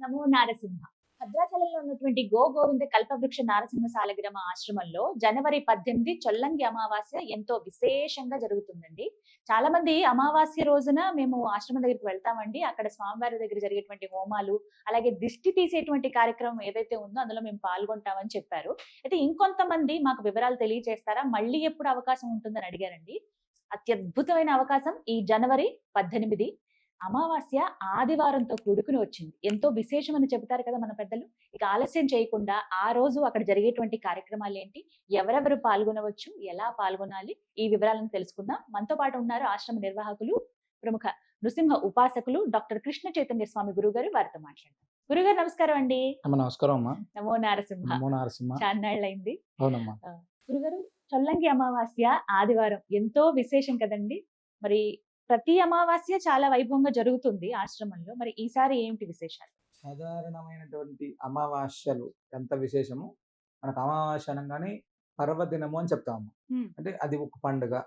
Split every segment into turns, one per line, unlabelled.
నమో నారసింహ. భద్రాచలంలో ఉన్నటువంటి గో గోవింద కల్పవృక్ష నారసింహ సాలగ్రామ ఆశ్రమంలో జనవరి పద్దెనిమిది చొల్లంగి అమావాస్య ఎంతో విశేషంగా జరుగుతుందండి. చాలా మంది అమావాస్య రోజున మేము ఆశ్రమం దగ్గరికి వెళ్తామండి. అక్కడ స్వామివారి దగ్గర జరిగేటువంటి హోమాలు అలాగే దిష్టి తీసేటువంటి కార్యక్రమం ఏదైతే ఉందో అందులో మేము పాల్గొంటామని చెప్పారు. అయితే ఇంకొంతమంది మాకు వివరాలు తెలియజేస్తారా? మళ్ళీ ఎప్పుడు అవకాశం ఉంటుందని అడిగారండి. అత్యద్భుతమైన అవకాశం ఈ జనవరి పద్దెనిమిది అమావాస్య ఆదివారంతో కూడుకుని వచ్చింది. ఎంతో విశేషమని చెబుతారు కదా మన పెద్దలు. ఇక ఆలస్యం చేయకుండా ఆ రోజు అక్కడ జరిగేటువంటి కార్యక్రమాలు ఏంటి? ఎవరెవరు పాల్గొనవచ్చు? ఎలా పాల్గొనాలి? ఈ వివరాలను తెలుసుకుందాం. మనతో పాటు ఉన్నారు ఆశ్రమ నిర్వాహకులు ప్రముఖ నృసింహ ఉపాసకులు డాక్టర్ కృష్ణ చైతన్య స్వామి గురుగారు. వారితో మాట్లాడతాం గురుగారు నమస్కారం అండి.
నమస్కారం అమ్మా.
నమో నారసింహ.
నమో నరసింహ.
చాన్నాళ్ళైంది
అవునమ్మా.
గురుగారు చొల్లంగి అమావాస్య ఆదివారం. ఎంతో విశేషం కదండి. మరి ప్రతి అమావాస్య చాలా వైభవంగా జరుగుతుంది ఆశ్రమంలో. మరి ఈసారి ఏమిటి విశేషాలు?
సాధారణమైనటువంటి అమావాస్యలు ఎంత విశేషము? మనకు అమావాస్య అనగానే పర్వదినము అని చెప్తాము. అంటే అది ఒక పండుగ.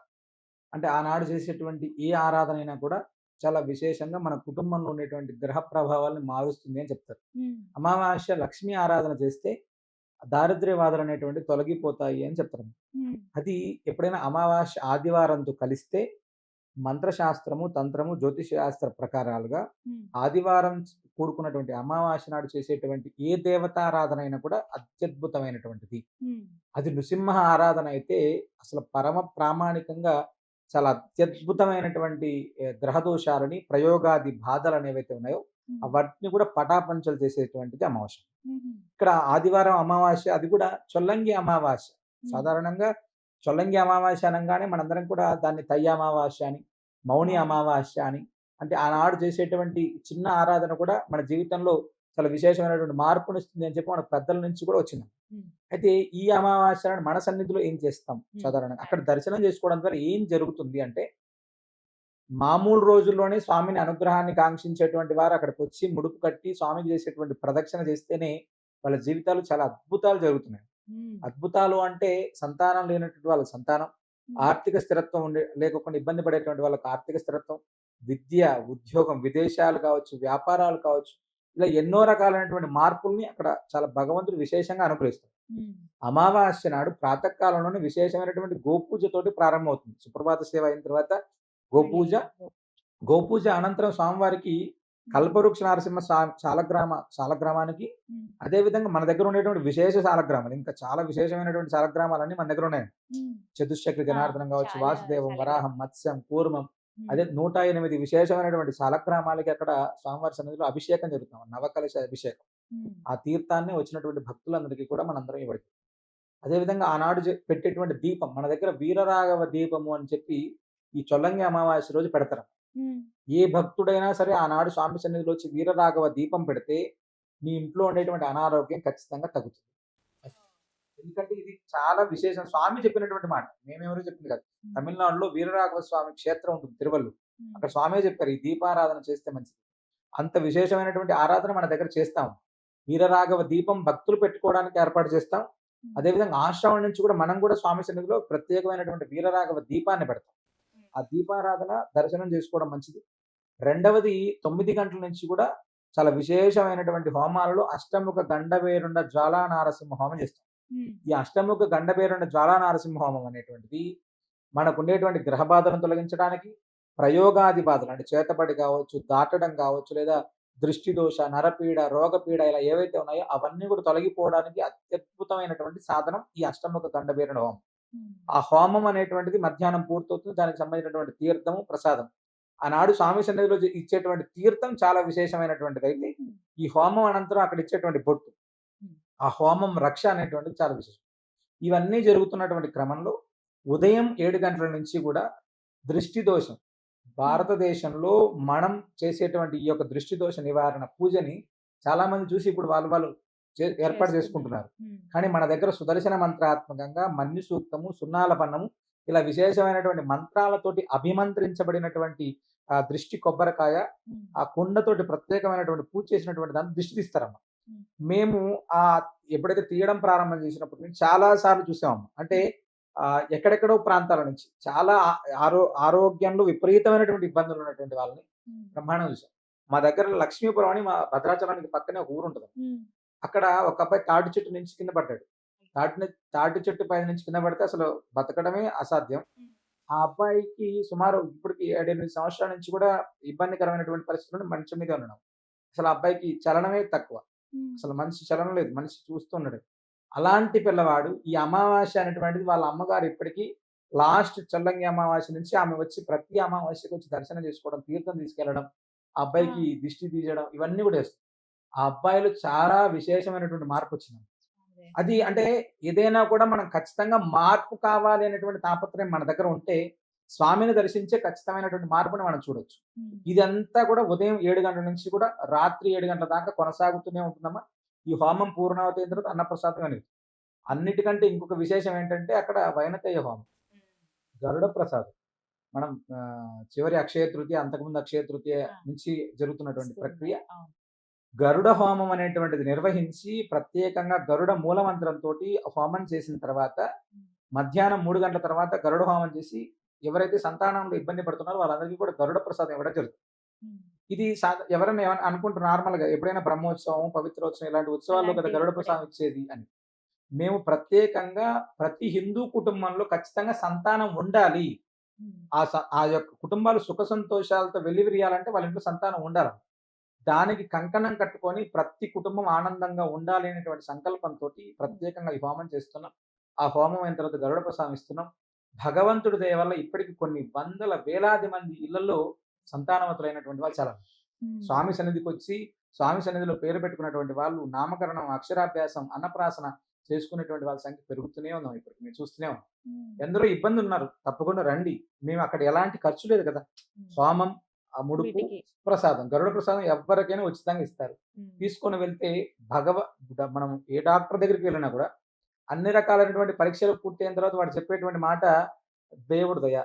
అంటే ఆనాడు చేసేటువంటి ఏ ఆరాధన అయినా కూడా చాలా విశేషంగా మన కుటుంబంలో ఉండేటువంటి గ్రహ ప్రభావాలను మారుస్తుంది అని చెప్తారు. అమావాస్య లక్ష్మీ ఆరాధన చేస్తే దారిద్ర్య బాధలు అనేటువంటి తొలగిపోతాయి అని చెప్తారు అది ఎప్పుడైనా అమావాస్య ఆదివారంతో కలిస్తే మంత్రశాస్త్రము తంత్రము జ్యోతిష్ శాస్త్ర ప్రకారాలుగా ఆదివారం కూడుకున్నటువంటి అమావాస్య నాడు చేసేటువంటి ఏ దేవతారాధన అయినా కూడా అత్యద్భుతమైనటువంటిది. అది నృసింహ ఆరాధన అయితే అసలు పరమ ప్రామాణికంగా చాలా అత్యద్భుతమైనటువంటి గ్రహదోషాలని ప్రయోగాది బాధలు అనేవైతే ఉన్నాయో వాటిని కూడా పటాపంచలు చేసేటువంటిది అమావాస్య. ఇక్కడ ఆదివారం అమావాస్య అది కూడా చొల్లంగి అమావాస్య. సాధారణంగా చొల్లంగి అమావాస్య అనగానే మనందరం కూడా దాన్ని తయ్య అమావాస్య అని మౌని అమావాస్య అని. అంటే ఆనాడు చేసేటువంటి చిన్న ఆరాధన కూడా మన జీవితంలో చాలా విశేషమైనటువంటి మార్పునిస్తుంది అని చెప్పి మన పెద్దల నుంచి కూడా వచ్చింది. అయితే ఈ అమావాస్య నాడు మన సన్నిధిలో ఏం చేస్తాం. సాధారణంగా? అక్కడ దర్శనం చేసుకోవడం ద్వారా ఏం జరుగుతుంది అంటే మామూలు రోజుల్లోనే స్వామిని అనుగ్రహాన్ని కాంక్షించేటువంటి వారు అక్కడికి వచ్చి ముడుపు కట్టి స్వామికి చేసేటువంటి ప్రదక్షిణ చేస్తేనే వాళ్ళ జీవితాలు చాలా అద్భుతాలు జరుగుతున్నాయి. అద్భుతాలు అంటే సంతానం లేనటువంటి వాళ్ళ సంతానం. ఆర్థిక స్థిరత్వం ఉండే లేకుండా ఇబ్బంది పడేటువంటి వాళ్ళకి ఆర్థిక స్థిరత్వం విద్య ఉద్యోగం విదేశాలు కావచ్చు వ్యాపారాలు కావచ్చు ఇలా ఎన్నో రకాలైనటువంటి మార్పుల్ని అక్కడ చాలా భగవంతుడు విశేషంగా అనుగ్రహిస్తాడు. అమావాస్య నాడు ప్రాతకాలంలోనే విశేషమైనటువంటి గోపూజతోటి ప్రారంభమవుతుంది. సుప్రభాత సేవ అయిన తర్వాత గోపూజ గోపూజ అనంతరం స్వామివారికి కల్పవృక్ష నరసింహ శాలగ్రామ శాలగ్రామానికి అదేవిధంగా మన దగ్గర ఉండేటువంటి విశేష శాలగ్రామాలు ఇంకా చాలా విశేషమైనటువంటి శాలగ్రామాలన్నీ మన దగ్గర ఉన్నాయి. చతుశ్చక్ర జనార్దనం కావచ్చు వాసుదేవం. వరాహం మత్స్యం కూర్మం అదే నూట ఎనిమిది విశేషమైనటువంటి శాలగ్రామాలకి అక్కడ స్వామివారి సన్నిధిలో అభిషేకం జరుగుతాం నవకలశ అభిషేకం. ఆ తీర్థాన్ని వచ్చినటువంటి భక్తులందరికీ కూడా మనందరం ఇవ్వడుతుంది అదేవిధంగా ఆనాడు పెట్టేటువంటి దీపం మన దగ్గర వీరరాఘవ దీపము అని చెప్పి ఈ చొల్లంగి అమావాస్య రోజు పెడతారు. ఏ భక్తుడైనా సరే ఆనాడు స్వామి సన్నిధిలో వచ్చి వీరరాఘవ దీపం పెడితే నీ ఇంట్లో ఉండేటువంటి అనారోగ్యం ఖచ్చితంగా తగ్గుతుంది. ఎందుకంటే ఇది చాలా విశేషం. స్వామి చెప్పినటువంటి మాట మేమెవరూ చెప్పింది కాదు. తమిళనాడులో వీరరాఘవ స్వామి క్షేత్రం ఉంటుంది తిరువల్లు. అక్కడ స్వామి చెప్పారు ఈ దీపారాధన చేస్తే మంచిది. అంత విశేషమైనటువంటి ఆరాధన మన దగ్గర చేస్తాం. వీరరాఘవ దీపం భక్తులు పెట్టుకోవడానికి ఏర్పాటు చేస్తాం. అదేవిధంగా ఆశ్రమం నుంచి కూడా మనం కూడా స్వామి సన్నిధిలో ప్రత్యేకమైనటువంటి వీరరాఘవ దీపాన్ని పెడతాం. ఆ దీపారాధన దర్శనం చేసుకోవడం మంచిది. రెండవది తొమ్మిది గంటల నుంచి కూడా చాలా విశేషమైనటువంటి హోమాలలో అష్టముఖ గండవేరుండ జ్వాలా నారసింహ హోమం చేస్తాం. ఈ అష్టముఖ గండబేరుండ జ్వాలా నారసింహ హోమం అనేటువంటిది మనకు ఉండేటువంటి గ్రహ బాధలను తొలగించడానికి ప్రయోగాది బాధలు అంటే చేతబడి కావచ్చు దాటడం కావచ్చు లేదా దృష్టి దోష నరపీడ రోగపీడ ఇలా ఏవైతే ఉన్నాయో అవన్నీ కూడా తొలగిపోవడానికి అత్యద్భుతమైనటువంటి సాధనం ఈ అష్టముఖ గండబేరుండ హోమం. ఆ హోమం. అనేటువంటిది మధ్యాహ్నం పూర్తవుతుంది. దానికి సంబంధించినటువంటి తీర్థము ప్రసాదం. ఆనాడు స్వామి సన్నిధిలో ఇచ్చేటువంటి తీర్థం చాలా విశేషమైనటువంటిది. అయితే ఈ హోమం అనంతరం అక్కడ ఇచ్చేటువంటి బొట్టు ఆ హోమం రక్ష అనేటువంటిది చాలా విశేషం. ఇవన్నీ జరుగుతున్నటువంటి క్రమంలో ఉదయం ఏడు గంటల నుంచి కూడా దృష్టి దోషం భారతదేశంలో మనం చేసేటువంటి ఈ యొక్క దృష్టి దోష నివారణ పూజని చాలా మంది చూసి ఇప్పుడు వాళ్ళు వాళ్ళు ఏర్పాటు చేసుకుంటున్నారు. కానీ మన దగ్గర సుదర్శన మంత్రాత్మకంగా మన్యు సూక్తము సున్నాల పన్నము ఇలా విశేషమైనటువంటి మంత్రాలతోటి అభిమంత్రించబడినటువంటి ఆ దృష్టి కొబ్బరికాయ ఆ కుండతోటి ప్రత్యేకమైనటువంటి పూజ చేసినటువంటి దాన్ని దృష్టి తీస్తారమ్మ. మేము ఆ ఎప్పుడైతే తీయడం ప్రారంభం చేసినప్పటి నుంచి చాలా సార్లు చూసాము అంటే ఆ ఎక్కడెక్కడో ప్రాంతాల నుంచి చాలా ఆరో ఆరోగ్యంలో విపరీతమైనటువంటి ఇబ్బందులు ఉన్నటువంటి వాళ్ళని బ్రహ్మాండం చూసాం. మా దగ్గర లక్ష్మీపురం అని మా భద్రాచలానికి పక్కనే ఒక ఊరు ఉంటుంది అక్కడ ఒక అబ్బాయి తాటి చెట్టు నుంచి కింద పడ్డాడు. తాటి తాటి చెట్టు పైన నుంచి కింద పడితే అసలు బతకడమే అసాధ్యం. ఆ అబ్బాయికి సుమారు ఇప్పటికి ఏడెనిమిది సంవత్సరాల నుంచి కూడా ఇబ్బందికరమైనటువంటి పరిస్థితుల్లో మంచం మీద ఉండడం. అసలు ఆ అబ్బాయికి చలనమే తక్కువ. అసలు మనిషి చలనం లేదు. మనిషి చూస్తున్నాడు అలాంటి పిల్లవాడు ఈ అమావాస్య అనేటువంటిది వాళ్ళ అమ్మగారు ఇప్పటికీ లాస్ట్ చల్లంగి అమావాస్య నుంచి ఆమె వచ్చి ప్రతి అమావాస్యకి వచ్చి దర్శనం చేసుకోవడం తీర్థం తీసుకెళ్ళడం ఆ! అబ్బాయికి దిష్టి తీయడం ఇవన్నీ కూడా చేస్తుంది. ఆ అబ్బాయిలో చాలా విశేషమైనటువంటి మార్పు వచ్చింది అది అంటే ఏదైనా కూడా మనం ఖచ్చితంగా మార్పు కావాలి అనేటువంటి తాపత్రయం మన దగ్గర ఉంటే స్వామిని దర్శించే ఖచ్చితమైనటువంటి మార్పుని మనం చూడొచ్చు. ఇదంతా కూడా ఉదయం ఏడు గంటల నుంచి కూడా రాత్రి ఏడు గంటల దాకా కొనసాగుతూనే ఉంటుందమ్మా ఈ హోమం పూర్ణావతి తర్వాత అన్నప్రసాదం అనేది. అన్నిటికంటే ఇంకొక విశేషం ఏంటంటే అక్కడ వైనతేయ హోమం. గరుడ ప్రసాదం. మనం చివరి అక్షయ తృతీయ అంతకుముందు అక్షయ తృతీయ నుంచి జరుగుతున్నటువంటి ప్రక్రియ గరుడ హోమం అనేటువంటిది నిర్వహించి ప్రత్యేకంగా గరుడ మూలమంత్రంతో హోమం చేసిన తర్వాత మధ్యాహ్నం మూడు గంటల తర్వాత గరుడ హోమం చేసి ఎవరైతే సంతానంలో ఇబ్బంది పడుతున్నారో వాళ్ళందరికీ కూడా గరుడ ప్రసాదం ఇవ్వడం జరుగుతుంది. ఇది ఎవరైనా ఏమన్నా అనుకుంటారు నార్మల్గా ఎప్పుడైనా బ్రహ్మోత్సవం పవిత్రోత్సవం ఇలాంటి ఉత్సవాల్లో కదా గరుడ. ప్రసాదం ఇచ్చేది అని. మేము ప్రత్యేకంగా ప్రతి హిందూ కుటుంబంలో ఖచ్చితంగా సంతానం ఉండాలి. ఆ యొక్క కుటుంబాలు సుఖ సంతోషాలతో వెల్లివిరియాలంటే వాళ్ళ ఇంట్లో సంతానం ఉండాలి. దానికి కంకణం కట్టుకొని ప్రతి కుటుంబం ఆనందంగా ఉండాలి అనేటువంటి సంకల్పంతో ప్రత్యేకంగా ఈ హోమం చేస్తున్నాం. ఆ హోమం అయిన తర్వాత గరుడ ప్రసాదం ఇస్తున్నాం. భగవంతుడి దయ వల్ల ఇప్పటికి కొన్ని వందల వేలాది మంది ఇళ్ళలో సంతానవతులైనటువంటి వాళ్ళు చాలా స్వామి సన్నిధికి వచ్చి స్వామి సన్నిధిలో పేరు పెట్టుకున్నటువంటి వాళ్ళు నామకరణం అక్షరాభ్యాసం అన్నప్రాసన చేసుకునేటువంటి వాళ్ళ సంఖ్య పెరుగుతూనే ఉన్నాం ఇప్పుడు మేము చూస్తూనే ఉన్నాం. ఎందరో ఇబ్బంది ఉన్నారు తప్పకుండా రండి. మేము అక్కడ ఎలాంటి ఖర్చు లేదు కదా. హోమం ఆ ముడుపు. ప్రసాదం గరుడ ప్రసాదం ఎవరికైనా ఉచితంగా ఇస్తారు తీసుకొని వెళ్తే భగవ మనం ఏ డాక్టర్ దగ్గరికి వెళ్ళినా కూడా అన్ని రకాలైనటువంటి పరీక్షలు పూర్తయిన తర్వాత వాడు చెప్పేటువంటి మాట దేవుడు దయ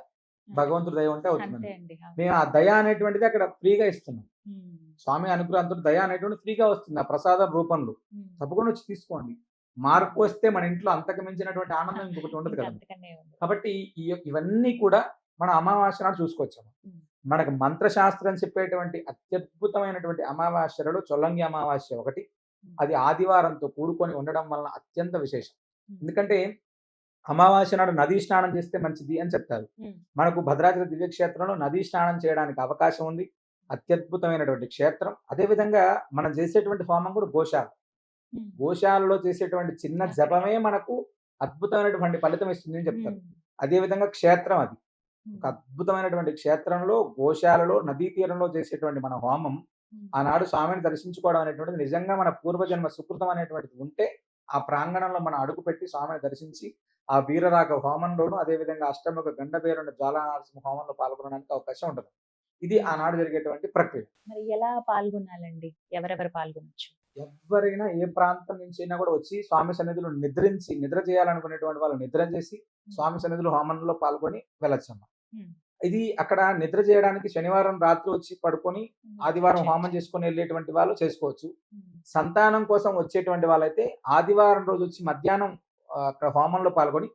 భగవంతుడు దయ ఉంటే
అవును.
మేము ఆ దయ అనేటువంటిది అక్కడ ఫ్రీగా ఇస్తున్నాం. స్వామి అనుగ్రహంతో దయ అనేటువంటి ఫ్రీగా వస్తుంది ఆ ప్రసాదం రూపంలో. తప్పకుండా వచ్చి తీసుకోండి మార్పు వస్తే మన ఇంట్లో అంతకు మించినటువంటి ఆనందం ఇంకొకటి ఉండదు కదా. కాబట్టి ఇవన్నీ కూడా మన అమావాస్య నాడు చూసుకోవచ్చాము
ఉమ్.
మనకు మంత్రశాస్త్రం చెప్పేటువంటి అత్యద్భుతమైనటువంటి అమావాస్యలలో చొల్లంగి అమావాస్య ఒకటి. అది ఆదివారంతో కూడుకొని ఉండడం వలన అత్యంత విశేషం. ఎందుకంటే అమావాస్య నాడు నదీ స్నానం చేస్తే మంచిది అని చెప్తారు. మనకు భద్రాచల దివ్యక్షేత్రంలో నదీ స్నానం చేయడానికి అవకాశం ఉంది అత్యద్భుతమైనటువంటి క్షేత్రం అదేవిధంగా మనం చేసేటువంటి హోమం కూడా గోశాల. గోశాలలో చేసేటువంటి చిన్న జపమే మనకు అద్భుతమైనటువంటి ఫలితం ఇస్తుంది అని చెప్తారు
ఉమ్.
అదే విధంగా క్షేత్రం అది. ఒక అద్భుతమైనటువంటి క్షేత్రంలో గోశాలలో నదీ తీరంలో చేసేటువంటి మన హోమం. ఆనాడు స్వామిని దర్శించుకోవడం అనేటువంటిది నిజంగా మన పూర్వజన్మ సుకృతం అనేటువంటిది ఉంటే ఆ ప్రాంగణంలో మనం అడుగు పెట్టి స్వామిని దర్శించి ఆ వీరరాగ హోమంలోను అదేవిధంగా అష్టముఖ గండబేరుండ జ్వాలానరసింహ హోమంలో పాల్గొనడానికి అవకాశం ఉండదు. ఇది ఆనాడు జరిగేటువంటి ప్రక్రియ.
మరి ఎలా పాల్గొనాలండి? ఎవరెవరు పాల్గొనొచ్చు?
ఎవరైనా ఏ ప్రాంతం నుంచి అయినా కూడా వచ్చి స్వామి సన్నిధిలో నిద్రించి నిద్ర చేయాలనుకునేటువంటి వాళ్ళు నిద్ర చేసి స్వామి సన్నిధిలో హోమంలో పాల్గొని వెళ్ళొచ్చమ్మ. ఇది అక్కడ నిద్ర చేయడానికి శనివారం రాత్రి వచ్చి పడుకొని ఆదివారం. హోమం చేసుకొని వెళ్ళేటువంటి వాళ్ళు చేసుకోవచ్చు. సంతానం కోసం వచ్చేటువంటి వాళ్ళైతే ఆదివారం రోజు వచ్చి మధ్యాహ్నం అక్కడ హోమంలో పాల్గొని.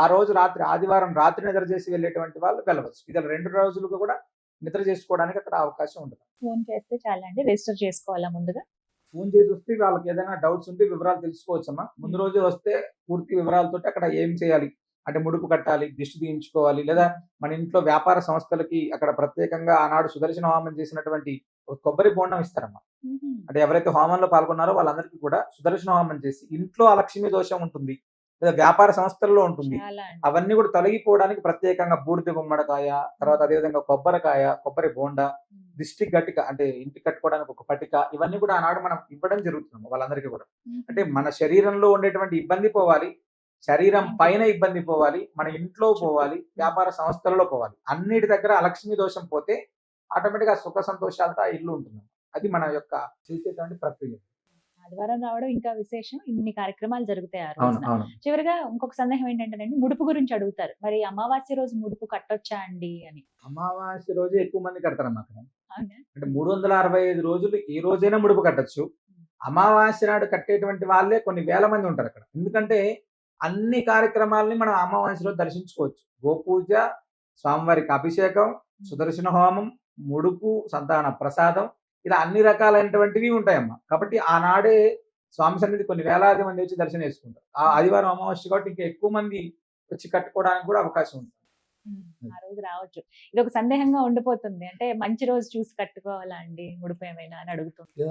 ఆ రోజు రాత్రి ఆదివారం రాత్రి నిద్ర చేసి వెళ్ళేటువంటి వాళ్ళు వెళ్ళవచ్చు. ఇది రెండు రోజులుగా కూడా నిద్ర చేసుకోవడానికి అక్కడ అవకాశం ఉంటుంది.
ఫోన్ చేస్తే చాలండి. రిజిస్టర్ చేసుకోవాలా ముందుగా?
ఫోన్ చేసి వస్తే వాళ్ళకి ఏదైనా డౌట్స్ ఉంటే వివరాలు తెలుసుకోవచ్చమ్మా. ముందు రోజే వస్తే పూర్తి వివరాలతో అక్కడ ఏం చేయాలి? అంటే ముడుపు కట్టాలి దిష్టి తీయించుకోవాలి లేదా మన ఇంట్లో వ్యాపార సంస్థలకి అక్కడ ప్రత్యేకంగా ఆనాడు సుదర్శన హోమం చేసినటువంటి ఒక కొబ్బరి బోండం ఇస్తారమ్మా. అంటే ఎవరైతే హోమంలో పాల్గొన్నారో వాళ్ళందరికీ కూడా సుదర్శన హోమం చేసి ఇంట్లో అలక్ష్మి దోషం ఉంటుంది లేదా వ్యాపార సంస్థల్లో ఉంటుంది. అవన్నీ కూడా తొలగిపోవడానికి ప్రత్యేకంగా బూడిద గుమ్మడికాయ తర్వాత అదేవిధంగా కొబ్బరికాయ కొబ్బరి బోండా. దిష్టి గట్టిక అంటే ఇంటి కట్టుకోవడానికి ఒక పట్టిక ఇవన్నీ కూడా ఆనాడు మనం ఇవ్వడం జరుగుతుంది వాళ్ళందరికీ కూడా. అంటే మన శరీరంలో ఉండేటువంటి ఇబ్బంది పోవాలి శరీరం పైన ఇబ్బంది పోవాలి మన ఇంట్లో పోవాలి వ్యాపార సంస్థలలో పోవాలి. అన్నిటి దగ్గర అలక్ష్మి దోషం పోతే ఆటోమేటిక్గా సుఖ సంతోషాలతో ఇల్లు ఉంటుంది. అది మన యొక్క చేసేటువంటి ప్రక్రియ.
ఆదివారం రావడం ఇంకా విశేషం. ఇన్ని కార్యక్రమాలు జరుగుతాయి ఆ రోజున. చివరిగా ఇంకొక సందేహం ఏంటంటే ముడుపు గురించి అడుగుతారు. మరి అమావాస్య రోజు ముడుపు కట్టొచ్చా అండి అని?
అమావాస్య రోజు ఎక్కువ మంది కడతారమ్మా అక్కడ. అంటే మూడు వందల అరవై ఐదు రోజులు ఈ రోజైనా ముడుపు కట్టొచ్చు. అమావాస్య నాడు కట్టేటువంటి వాళ్ళే కొన్ని వేల మంది ఉంటారు అక్కడ. ఎందుకంటే అన్ని కార్యక్రమాలని మనం అమావాస్య రోజు దర్శించుకోవచ్చు. గోపూజ స్వామివారికి అభిషేకం సుదర్శన హోమం ముడుపు సంతాన ప్రసాదం ఇలా అన్ని రకాలైనటువంటివి ఉంటాయమ్మా. కాబట్టి ఆనాడే స్వామి సన్నిధి కొన్ని వేలాది మంది వచ్చి దర్శనం చేసుకుంటారు. ఆ ఆదివారం అమావాస్య కాబట్టి ఇంకా ఎక్కువ మంది వచ్చి కట్టుకోవడానికి కూడా అవకాశం ఉంటుంది.
ఆ రోజు రావచ్చు. ఇది ఒక సందేహంగా ఉండిపోతుంది. అంటే మంచి రోజు చూసి కట్టుకోవాలా అండి ముడుపు ఏమైనా అని అడుగుతుంది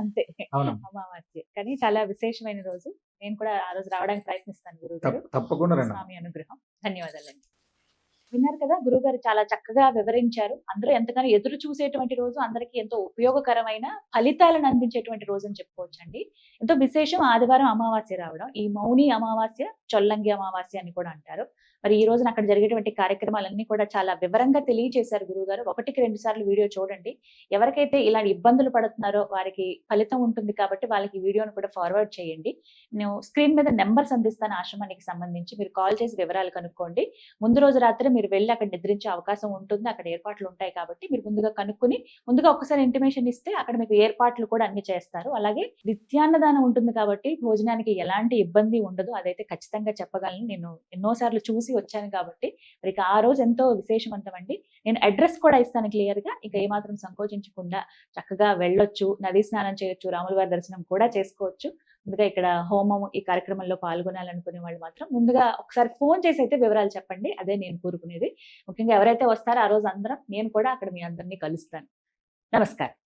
అంతే. అమావాస్య కానీ చాలా విశేషమైన రోజు. నేను కూడా ఆ రోజు రావడానికి ప్రయత్నిస్తాను గురువు గారు
తప్ప- తప్పకుండా
స్వామి అనుగ్రహం. ధన్యవాదాలండి. విన్నారు కదా గురుగారు చాలా చక్కగా వివరించారు. అందరూ ఎంతగానో ఎదురు చూసేటువంటి రోజు అందరికీ ఎంతో ఉపయోగకరమైన ఫలితాలను అందించేటువంటి రోజు అని చెప్పుకోవచ్చు అండి ఎంతో విశేషం ఆదివారం అమావాస్య రావడం. ఈ మౌని అమావాస్య చొల్లంగి అమావాస్య అని కూడా అంటారు. మరి ఈ రోజున అక్కడ జరిగేటువంటి కార్యక్రమాలన్నీ కూడా చాలా వివరంగా తెలియజేశారు గురువు గారు ఒకటికి రెండు సార్లు వీడియో చూడండి. ఎవరికైతే ఇలాంటి ఇబ్బందులు పడుతున్నారో వారికి ఫలితం ఉంటుంది కాబట్టి వాళ్ళకి వీడియోను కూడా ఫార్వర్డ్ చేయండి. నేను స్క్రీన్ మీద నెంబర్స్ అందిస్తాను ఆశ్రమానికి సంబంధించి. మీరు కాల్ చేసి వివరాలు కనుక్కోండి. ముందు రోజు రాత్రి మీరు వెళ్ళి అక్కడ నిద్రించే అవకాశం ఉంటుంది. అక్కడ ఏర్పాట్లు ఉంటాయి కాబట్టి మీరు ముందుగా కనుక్కుని ముందుగా ఒకసారి ఇంటిమేషన్ ఇస్తే అక్కడ మీకు ఏర్పాట్లు కూడా అన్ని చేస్తారు. అలాగే నిత్యాన్నదానం ఉంటుంది కాబట్టి భోజనానికి ఎలాంటి ఇబ్బంది ఉండదు. అదైతే ఖచ్చితంగా చెప్పగలను. నేను ఎన్నోసార్లు చూసి వచ్చాను కాబట్టి మరి ఇక ఆ రోజు ఎంతో విశేషవంతం అండి నేను అడ్రస్ కూడా ఇస్తాను క్లియర్గా ఇక ఏమాత్రం సంకోచించకుండా చక్కగా వెళ్ళొచ్చు నదీ స్నానం చేయొచ్చు రాముల వారి దర్శనం కూడా చేసుకోవచ్చు. ముందుగా ఇక్కడ హోమం ఈ కార్యక్రమంలో పాల్గొనాలనుకునే వాళ్ళు మాత్రం ముందుగా ఒకసారి ఫోన్ చేసి అయితే వివరాలు చెప్పండి. అదే నేను కోరుకునేది. ముఖ్యంగా ఎవరైతే వస్తారో ఆ రోజు అందరం నేను కూడా అక్కడ మీ అందరినీ కలుస్తాను. నమస్కారం.